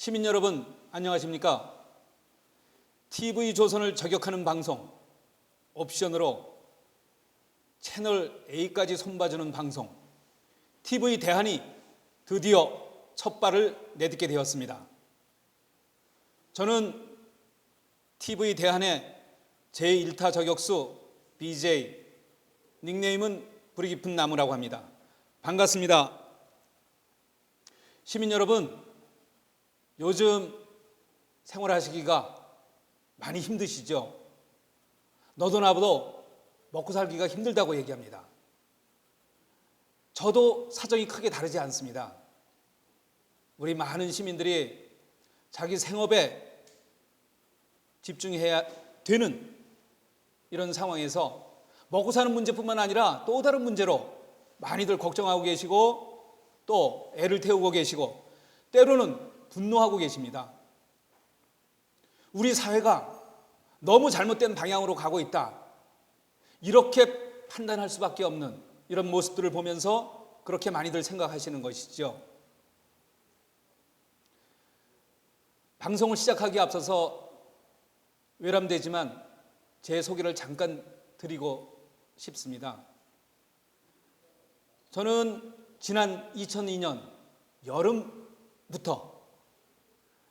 시민 여러분 안녕하십니까? TV 조선을 저격하는 방송 옵션으로 채널 A까지 손봐주는 방송 TV 대한이 드디어 첫 발을 내딛게 되었습니다. 저는 TV 대한의 제1타 저격수 BJ 닉네임은 불이 깊은 나무라고 합니다. 반갑습니다. 시민 여러분, 요즘 생활하시기가 많이 힘드시죠? 너도 나도 먹고 살기가 힘들다고 얘기합니다. 저도 사정이 크게 다르지 않습니다. 우리 많은 시민들이 자기 생업에 집중해야 되는 이런 상황에서 먹고 사는 문제뿐만 아니라 또 다른 문제로 많이들 걱정하고 계시고 또 애를 태우고 계시고 때로는 분노하고 계십니다. 우리 사회가 너무 잘못된 방향으로 가고 있다. 이렇게 판단할 수밖에 없는 이런 모습들을 보면서 그렇게 많이들 생각하시는 것이죠. 방송을 시작하기에 앞서서 외람되지만 제 소개를 잠깐 드리고 싶습니다. 저는 지난 2002년 여름부터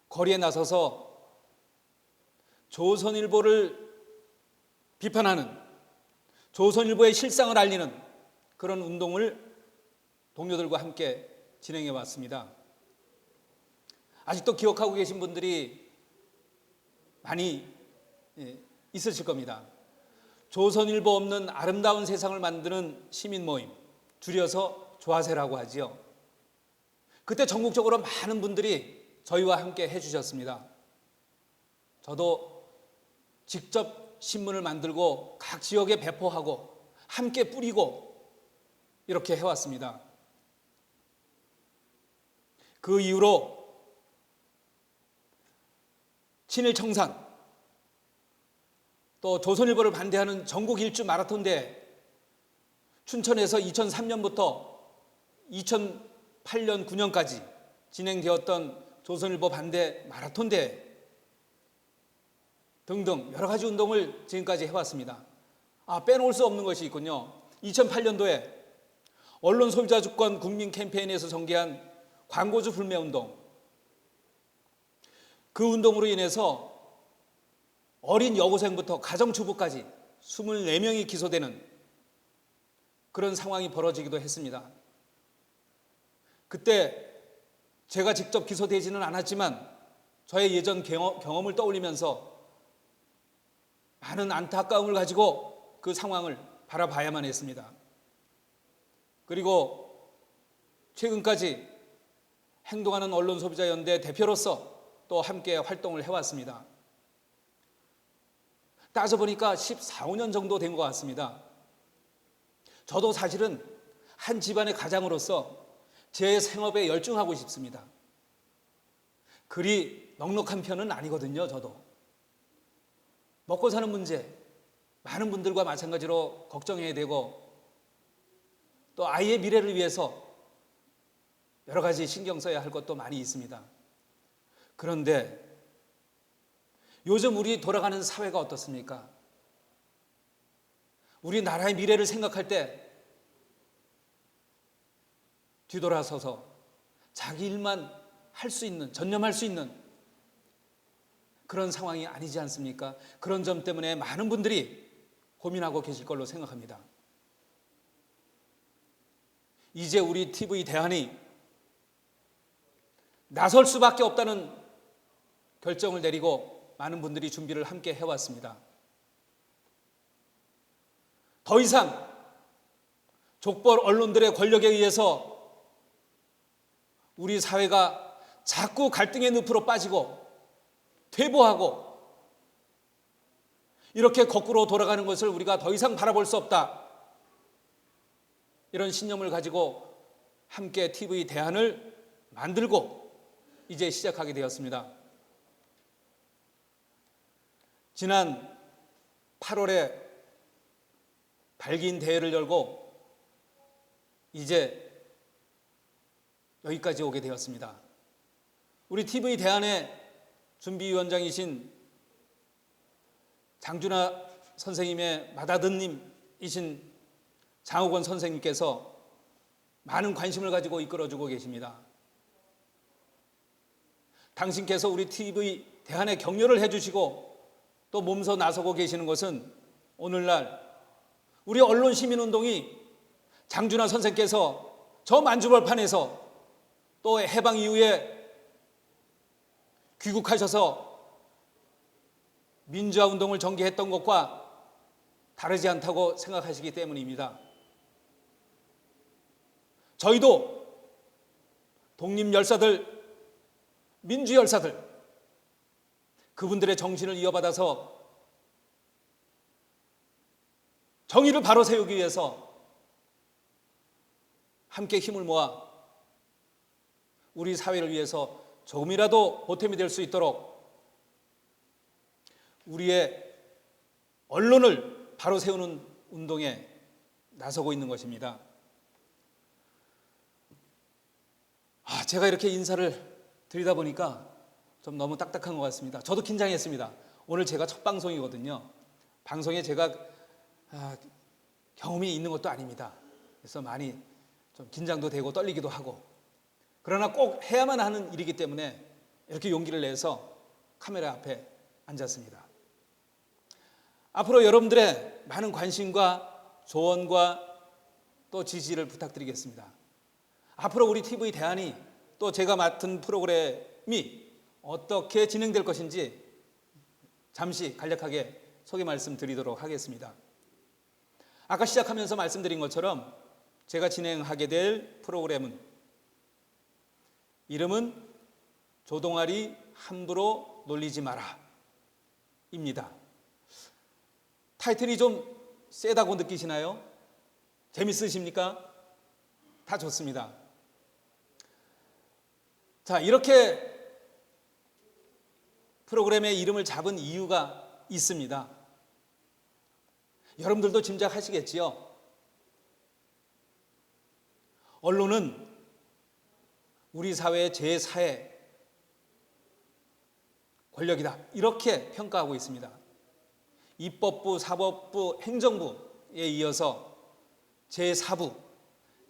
거리에 나서서 조선일보를 비판하는 조선일보의 실상을 알리는 그런 운동을 동료들과 함께 진행해 왔습니다. 아직도 기억하고 계신 분들이 많이 예, 있으실 겁니다. 조선일보 없는 아름다운 세상을 만드는 시민 모임, 줄여서 조아세라고 하지요. 그때 전국적으로 많은 분들이 저희와 함께 해주셨습니다. 저도 직접 신문을 만들고 각 지역에 배포하고 함께 뿌리고 이렇게 해왔습니다. 그 이후로 친일 청산 또 조선일보를 반대하는 전국 일주 마라톤 대회 춘천에서 2003년부터 2008년 9년까지 진행되었던 조선일보 반대 마라톤 대회 등등 여러 가지 운동을 지금까지 해왔습니다. 아, 빼놓을 수 없는 것이 있군요. 2008년도에 언론 소비자 주권 국민 캠페인에서 전개한 광고주 불매 운동. 그 운동으로 인해서 어린 여고생부터 가정주부까지 24명이 기소되는 그런 상황이 벌어지기도 했습니다. 그때 제가 직접 기소되지는 않았지만 저의 예전 경험을 떠올리면서 많은 안타까움을 가지고 그 상황을 바라봐야만 했습니다. 그리고 최근까지 행동하는 언론소비자연대 대표로서 또 함께 활동을 해왔습니다. 따져보니까 14, 5년 정도 된 것 같습니다. 저도 사실은 한 집안의 가장으로서 제 생업에 열중하고 싶습니다. 그리 넉넉한 편은 아니거든요, 저도. 먹고 사는 문제, 많은 분들과 마찬가지로 걱정해야 되고, 또 아이의 미래를 위해서 여러 가지 신경 써야 할 것도 많이 있습니다. 그런데 요즘 우리 돌아가는 사회가 어떻습니까? 우리 나라의 미래를 생각할 때 뒤돌아서서 자기 일만 할 수 있는, 전념할 수 있는 그런 상황이 아니지 않습니까? 그런 점 때문에 많은 분들이 고민하고 계실 걸로 생각합니다. 이제 우리 TV 대안이 나설 수밖에 없다는 결정을 내리고 많은 분들이 준비를 함께 해왔습니다. 더 이상 족벌 언론들의 권력에 의해서 우리 사회가 자꾸 갈등의 늪으로 빠지고 퇴보하고 이렇게 거꾸로 돌아가는 것을 우리가 더 이상 바라볼 수 없다. 이런 신념을 가지고 함께 TV 대안을 만들고 이제 시작하게 되었습니다. 지난 8월에 발기인 대회를 열고 이제 여기까지 오게 되었습니다. 우리 TV 대안의 준비위원장이신 장준하 선생님의 맏아드님이신 장욱원 선생님께서 많은 관심을 가지고 이끌어주고 계십니다. 당신께서 우리 TV 대안에 격려를 해주시고 또 몸서 나서고 계시는 것은 오늘날 우리 언론 시민운동이 장준하 선생께서 저 만주벌판에서 또 해방 이후에 귀국하셔서 민주화 운동을 전개했던 것과 다르지 않다고 생각하시기 때문입니다. 저희도 독립 열사들, 민주 열사들, 그분들의 정신을 이어받아서 정의를 바로 세우기 위해서 함께 힘을 모아 우리 사회를 위해서 조금이라도 보탬이 될 수 있도록 우리의 언론을 바로 세우는 운동에 나서고 있는 것입니다. 아, 제가 이렇게 인사를 드리다 보니까 좀 너무 딱딱한 것 같습니다. 저도 긴장했습니다. 오늘 제가 첫 방송이거든요. 방송에 제가 아, 경험이 있는 것도 아닙니다. 그래서 많이 좀 긴장도 되고 떨리기도 하고 그러나 꼭 해야만 하는 일이기 때문에 이렇게 용기를 내서 카메라 앞에 앉았습니다. 앞으로 여러분들의 많은 관심과 조언과 또 지지를 부탁드리겠습니다. 앞으로 우리 TV 대안이 또 제가 맡은 프로그램이 어떻게 진행될 것인지 잠시 간략하게 소개 말씀드리도록 하겠습니다. 아까 시작하면서 말씀드린 것처럼 제가 진행하게 될 프로그램은 이름은 조동아리 함부로 놀리지 마라 입니다. 타이틀이 좀 세다고 느끼시나요? 재밌으십니까? 다 좋습니다. 자, 이렇게 프로그램의 이름을 잡은 이유가 있습니다. 여러분들도 짐작하시겠지요? 언론은 우리 사회의 제4의 권력이다. 이렇게 평가하고 있습니다. 입법부, 사법부, 행정부에 이어서 제4부,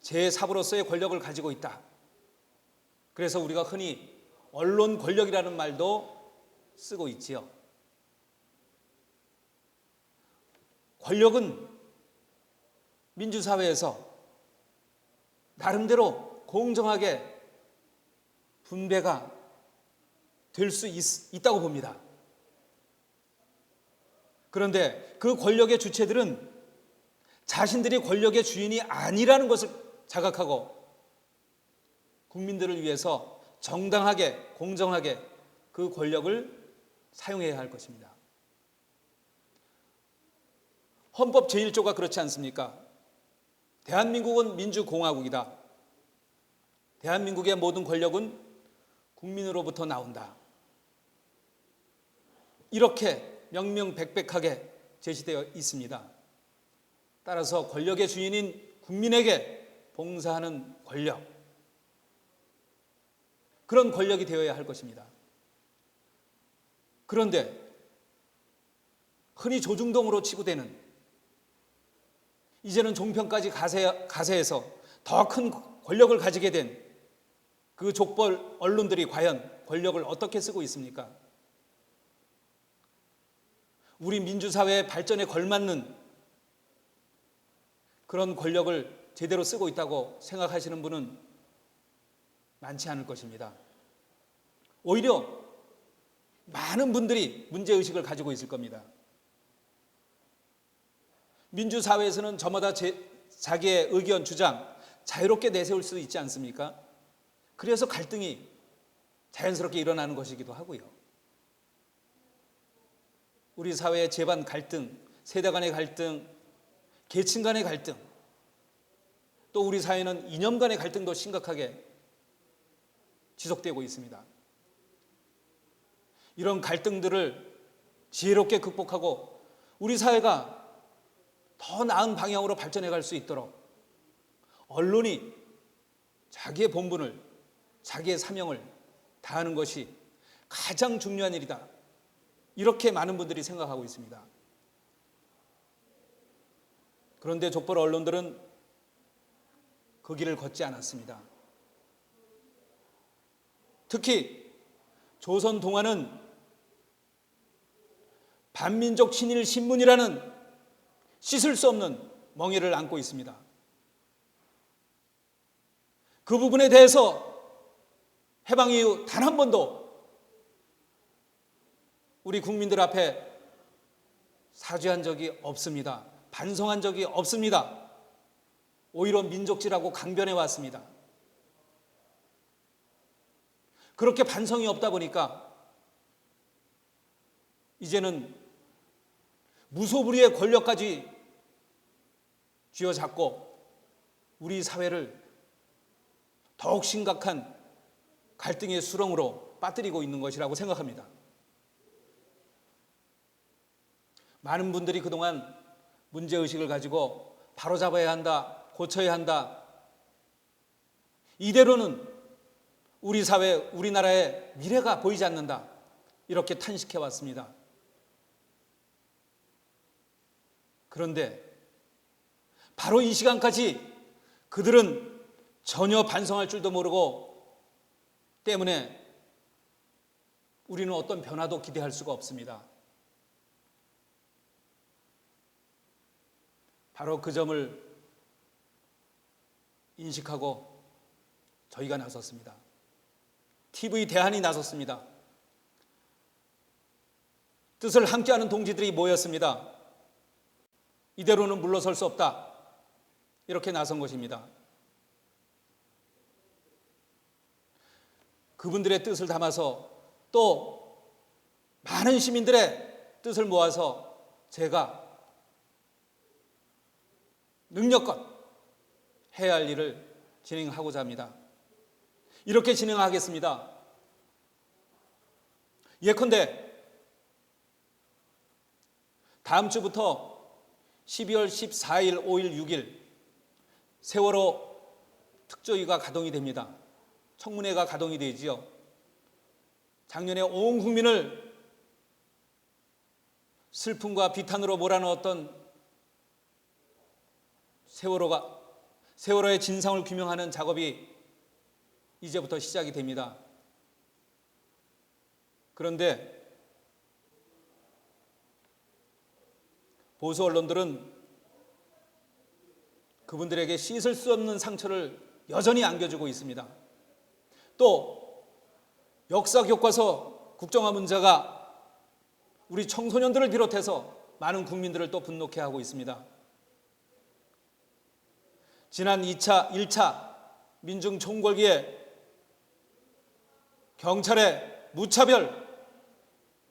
제4부로서의 권력을 가지고 있다. 그래서 우리가 흔히 언론 권력이라는 말도 쓰고 있지요. 권력은 민주사회에서 나름대로 공정하게 분배가 될 수 있다고 봅니다. 그런데 그 권력의 주체들은 자신들이 권력의 주인이 아니라는 것을 자각하고 국민들을 위해서 정당하게, 공정하게 그 권력을 사용해야 할 것입니다. 헌법 제1조가 그렇지 않습니까? 대한민국은 민주공화국이다. 대한민국의 모든 권력은 국민으로부터 나온다. 이렇게 명명백백하게 제시되어 있습니다. 따라서 권력의 주인인 국민에게 봉사하는 권력, 그런 권력이 되어야 할 것입니다. 그런데 흔히 조중동으로 치부되는 이제는 종편까지 가세, 가세해서 더 큰 권력을 가지게 된 그 족벌 언론들이 과연 권력을 어떻게 쓰고 있습니까? 우리 민주사회의 발전에 걸맞는 그런 권력을 제대로 쓰고 있다고 생각하시는 분은 많지 않을 것입니다. 오히려 많은 분들이 문제의식을 가지고 있을 겁니다. 민주사회에서는 저마다 제, 자기의 의견, 주장 자유롭게 내세울 수 있지 않습니까? 그래서 갈등이 자연스럽게 일어나는 것이기도 하고요. 우리 사회의 재반 갈등, 세대 간의 갈등, 계층 간의 갈등, 또 우리 사회는 이념 간의 갈등도 심각하게 지속되고 있습니다. 이런 갈등들을 지혜롭게 극복하고 우리 사회가 더 나은 방향으로 발전해 갈 수 있도록 언론이 자기의 본분을, 자기의 사명을 다하는 것이 가장 중요한 일이다. 이렇게 많은 분들이 생각하고 있습니다. 그런데 족벌 언론들은 그 길을 걷지 않았습니다. 특히 조선 동화는 반민족 친일 신문이라는 씻을 수 없는 멍해를 안고 있습니다. 그 부분에 대해서 해방 이후 단 한 번도 우리 국민들 앞에 사죄한 적이 없습니다. 반성한 적이 없습니다. 오히려 민족지라고 강변해 왔습니다. 그렇게 반성이 없다 보니까 이제는 무소불위의 권력까지 쥐어잡고 우리 사회를 더욱 심각한 갈등의 수렁으로 빠뜨리고 있는 것이라고 생각합니다. 많은 분들이 그동안 문제의식을 가지고 바로잡아야 한다, 고쳐야 한다. 이대로는 우리 사회, 우리나라의 미래가 보이지 않는다. 이렇게 탄식해 왔습니다. 그런데 바로 이 시간까지 그들은 전혀 반성할 줄도 모르고 때문에 우리는 어떤 변화도 기대할 수가 없습니다. 바로 그 점을 인식하고 저희가 나섰습니다. TV 대한이 나섰습니다. 뜻을 함께하는 동지들이 모였습니다. 이대로는 물러설 수 없다. 이렇게 나선 것입니다. 그분들의 뜻을 담아서 또 많은 시민들의 뜻을 모아서 제가 능력껏 해야 할 일을 진행하고자 합니다. 이렇게 진행하겠습니다. 예컨대 다음 주부터 12월 14일, 5일, 6일 세월호 특조위가 가동이 됩니다. 청문회가 가동이 되지요. 작년에 온 국민을 슬픔과 비탄으로 몰아넣었던 세월호가 세월호의 진상을 규명하는 작업이 이제부터 시작이 됩니다. 그런데 보수 언론들은 그분들에게 씻을 수 없는 상처를 여전히 안겨주고 있습니다. 또 역사 교과서 국정화 문제가 우리 청소년들을 비롯해서 많은 국민들을 또 분노케 하고 있습니다. 지난 2차, 1차 민중 총궐기에 경찰의 무차별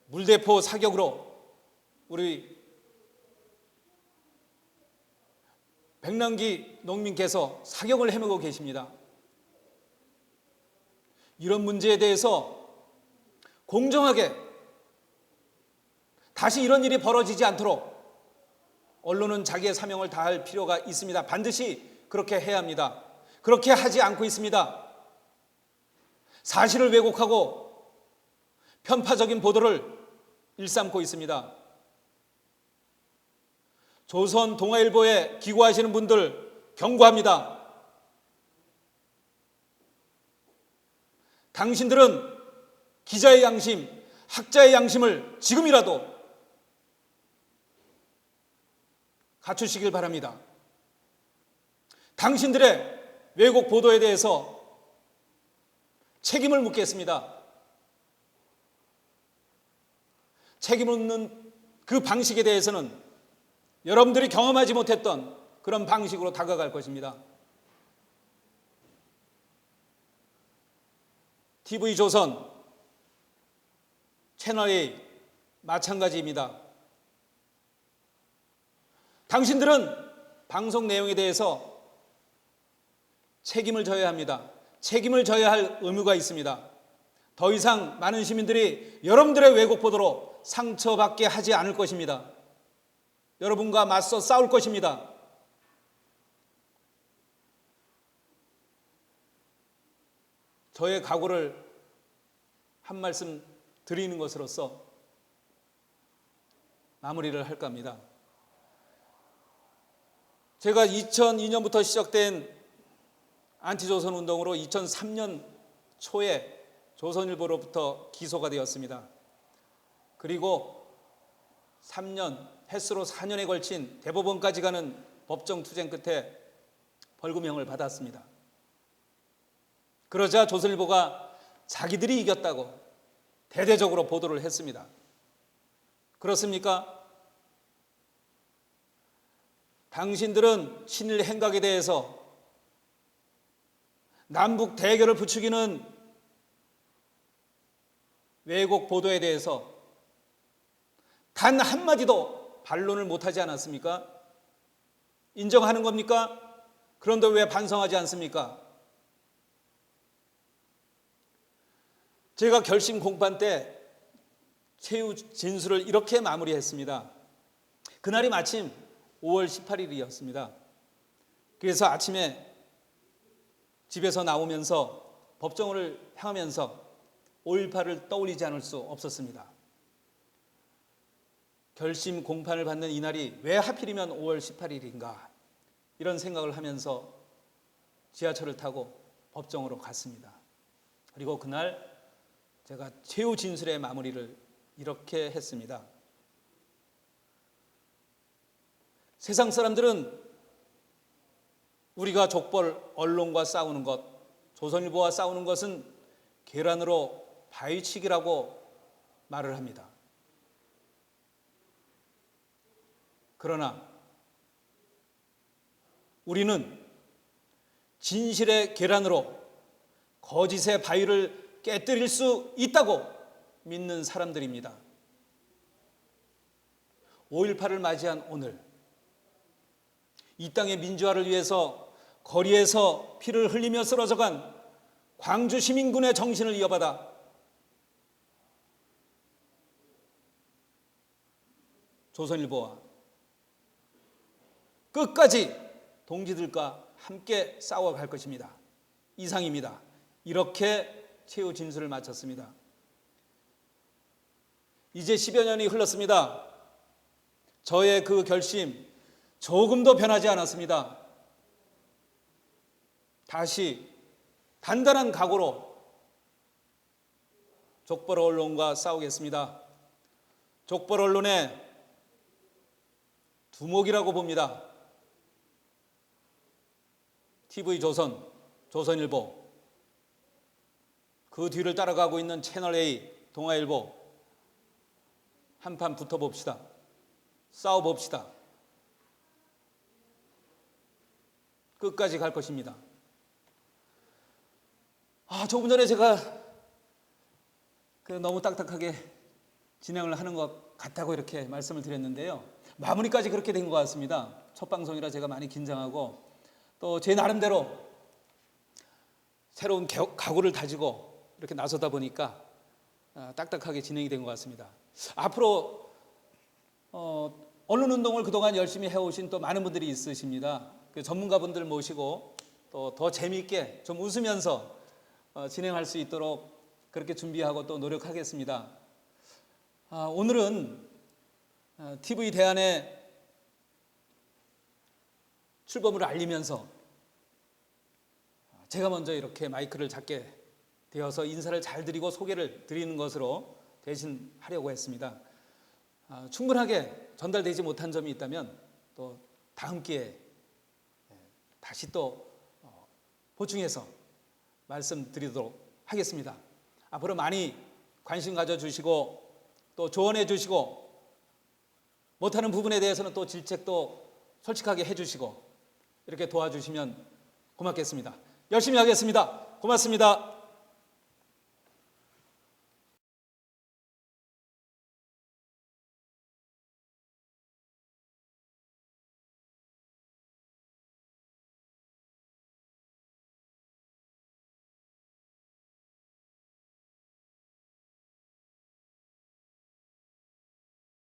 물대포 사격으로 우리 백남기 농민께서 사격을 헤매고 계십니다. 이런 문제에 대해서 공정하게 다시 이런 일이 벌어지지 않도록 언론은 자기의 사명을 다할 필요가 있습니다. 반드시 그렇게 해야 합니다. 그렇게 하지 않고 있습니다. 사실을 왜곡하고 편파적인 보도를 일삼고 있습니다. 조선 동아일보에 기고하시는 분들 경고합니다. 당신들은 기자의 양심, 학자의 양심을 지금이라도 갖추시길 바랍니다. 당신들의 왜곡 보도에 대해서 책임을 묻겠습니다. 책임을 묻는 그 방식에 대해서는 여러분들이 경험하지 못했던 그런 방식으로 다가갈 것입니다. TV조선, 채널A 마찬가지입니다. 당신들은 방송 내용에 대해서 책임을 져야 합니다. 책임을 져야 할 의무가 있습니다. 더 이상 많은 시민들이 여러분들의 왜곡 보도로 상처받게 하지 않을 것입니다. 여러분과 맞서 싸울 것입니다. 저의 각오를 한 말씀 드리는 것으로서 마무리를 할까 합니다. 제가 2002년부터 시작된 안티조선 운동으로 2003년 초에 조선일보로부터 기소가 되었습니다. 그리고 3년, 횟수로 4년에 걸친 대법원까지 가는 법정 투쟁 끝에 벌금형을 받았습니다. 그러자 조선일보가 자기들이 이겼다고 대대적으로 보도를 했습니다. 그렇습니까? 당신들은 친일 행각에 대해서 남북 대결을 부추기는 왜곡 보도에 대해서 단 한마디도 반론을 못하지 않았습니까? 인정하는 겁니까? 그런데 왜 반성하지 않습니까? 제가 결심 공판 때 최후 진술을 이렇게 마무리했습니다. 그날이 마침 5월 18일이었습니다. 그래서 아침에 집에서 나오면서 법정을 향하면서 5.18을 떠올리지 않을 수 없었습니다. 결심 공판을 받는 이날이 왜 하필이면 5월 18일인가 이런 생각을 하면서 지하철을 타고 법정으로 갔습니다. 그리고 그날 제가 최후 진술의 마무리를 이렇게 했습니다. 세상 사람들은 우리가 족벌 언론과 싸우는 것, 조선일보와 싸우는 것은 계란으로 바위치기라고 말을 합니다. 그러나 우리는 진실의 계란으로 거짓의 바위를 깨뜨릴 수 있다고 믿는 사람들입니다. 5.18을 맞이한 오늘, 이 땅의 민주화를 위해서 거리에서 피를 흘리며 쓰러져간 광주 시민군의 정신을 이어받아 조선일보와 끝까지 동지들과 함께 싸워갈 것입니다. 이상입니다. 이렇게 최후 진술을 마쳤습니다. 이제 10여 년이 흘렀습니다. 저의 그 결심 조금도 변하지 않았습니다. 다시 단단한 각오로 족벌 언론과 싸우겠습니다. 족벌 언론의 두목이라고 봅니다. TV 조선, 조선일보, 그 뒤를 따라가고 있는 채널 A, 동아일보, 한판 붙어 봅시다. 싸워 봅시다. 끝까지 갈 것입니다. 아, 조금 전에 제가 그 너무 딱딱하게 진행을 하는 것 같다고 이렇게 말씀을 드렸는데요. 마무리까지 그렇게 된 것 같습니다. 첫 방송이라 제가 많이 긴장하고 또 제 나름대로 새로운 각오를 다지고 이렇게 나서다 보니까 아, 딱딱하게 진행이 된 것 같습니다. 앞으로 어, 언론 운동을 그동안 열심히 해오신 또 많은 분들이 있으십니다. 그 전문가분들 모시고 또 더 재미있게 좀 웃으면서 어, 진행할 수 있도록 그렇게 준비하고 또 노력하겠습니다. 아, 오늘은 어, TV 대안의 출범을 알리면서 제가 먼저 이렇게 마이크를 잡게 되어서 인사를 잘 드리고 소개를 드리는 것으로 대신 하려고 했습니다. 아, 충분하게 전달되지 못한 점이 있다면 또 다음 기회에 다시 또 어, 보충해서 말씀드리도록 하겠습니다. 앞으로 많이 관심 가져주시고 또 조언해 주시고 못하는 부분에 대해서는 또 질책도 솔직하게 해주시고 이렇게 도와주시면 고맙겠습니다. 열심히 하겠습니다. 고맙습니다.